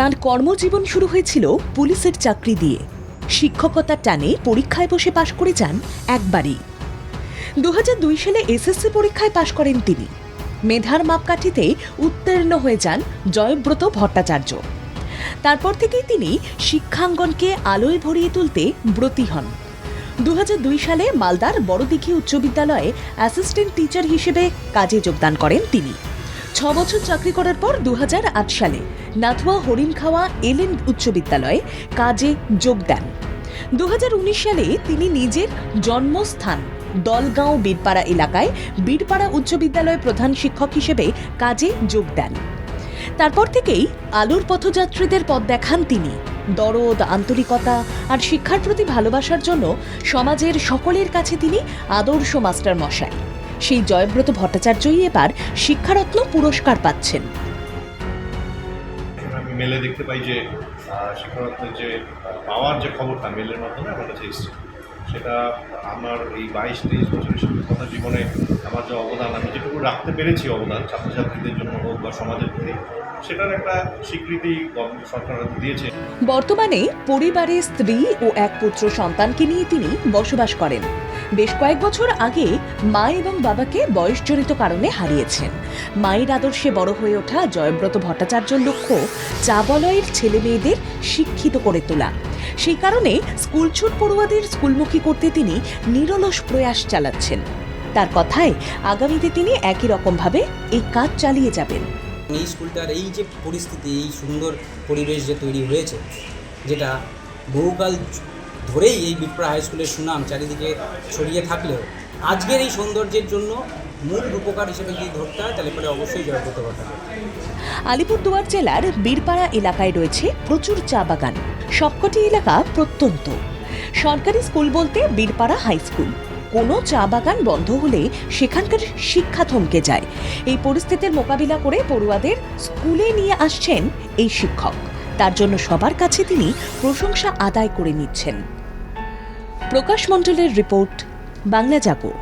তার কর্মজীবন শুরু হয়েছিল পুলিশের চাকরি দিয়ে। শিক্ষকতার টানে পরীক্ষায় বসে পাশ করে যান একবারই। দু হাজার দুই সালে এসএসসি পরীক্ষায় পাশ করেন তিনি। মেধার মাপকাঠিতে উত্তীর্ণ হয়ে যান জয়ব্রত ভট্টাচার্য। তারপর থেকেই তিনি শিক্ষাঙ্গনকে আলোয় ভরিয়ে তুলতে ব্রতী হন। দু হাজার দুই সালে মালদার বড়দিঘি উচ্চ বিদ্যালয়ে অ্যাসিস্ট্যান্ট টিচার হিসেবে কাজে যোগদান করেন তিনি। ছ বছর চাকরি করার পর দু হাজার আট সালে নাথুয়া হরিণখাওয়া এলেন উচ্চ বিদ্যালয়ে কাজে যোগ দেন। দু হাজার উনিশ সালে তিনি নিজের জন্মস্থান দলগাঁও বীরপাড়া এলাকায় বীরপাড়া উচ্চ বিদ্যালয়ের প্রধান শিক্ষক হিসেবে কাজে যোগ দেন। তারপর থেকেই আলোর পথযাত্রীদের পথ দেখান তিনি। দরদ, আন্তরিকতা আর শিক্ষার প্রতি ভালোবাসার জন্য সমাজের সকলের কাছে তিনি আদর্শ মাস্টার মশাই সেই জয়ব্রত ভট্টাচার্যই এবার শিক্ষারত্ন পুরস্কার পাচ্ছেন। আমি মেলে দেখতে পাই যে শিক্ষারত্নের যে পাওয়ার যে খবরটা মেলের মাধ্যমে আমার কাছে এসছে। সেটা আমার এই বাইশ তেইশ বছরের শিক্ষকতা জীবনে আমার যে অবদান আমি যেটুকু রাখতে পেরেছি অবদান ছাত্রছাত্রীদের জন্য হোক বা সমাজের প্রতি সেটার একটা স্বীকৃতি সরকার দিয়েছে। বর্তমানে পরিবারে স্ত্রী ও এক পুত্র সন্তানকে নিয়ে তিনি বসবাস করেন। বেশ কয়েক বছর আগে মা এবং বাবাকে বয়সজনিত কারণে হারিয়েছেন। মায়ের আদর্শে বড় হয়ে ওঠা জয়ব্রত ভট্টাচার্যর লক্ষ্য চাবলয়ের ছেলে মেয়েদের শিক্ষিত করে তোলা। সেই কারণে স্কুলছুট পড়ুয়াদের স্কুলমুখী করতে তিনি নিরলস প্রয়াস চালাচ্ছেন। তার কথায় আগামীতে তিনি একই রকমভাবে এই কাজ চালিয়ে যাবেন। এই স্কুলটার এই যে পরিস্থিতি, এই সুন্দর পরিবেশ যে তৈরি হয়েছে, যেটা বহুকাল ধরেই এই বিপ্রা হাই স্কুলের সুনাম চারিদিকে ছড়িয়ে থাকলেও আজকের এই সৌন্দর্যের জন্য মূল রূপকার হিসেবে যদি ধরতে হয়, তাহলে পরে অবশ্যই জয়ব্রত ভট্টাচার্য আলিপুরদুয়ার জেলার বীরপাড়া এলাকায় রয়েছে প্রচুর চা বাগান। সবকটি এলাকা প্রত্যন্ত। সরকারি স্কুল বলতে বীরপাড়া হাই স্কুল। কোনো চা বাগান বন্ধ হলে সেখানকার শিক্ষা থমকে যায়। এই পরিস্থিতির মোকাবিলা করে পড়ুয়াদের স্কুলে নিয়ে আসছেন এই শিক্ষক। তার জন্য সবার কাছে তিনি প্রশংসা আদায় করে নিচ্ছেন। প্রকাশ মণ্ডলের রিপোর্ট বাংলা জাগো।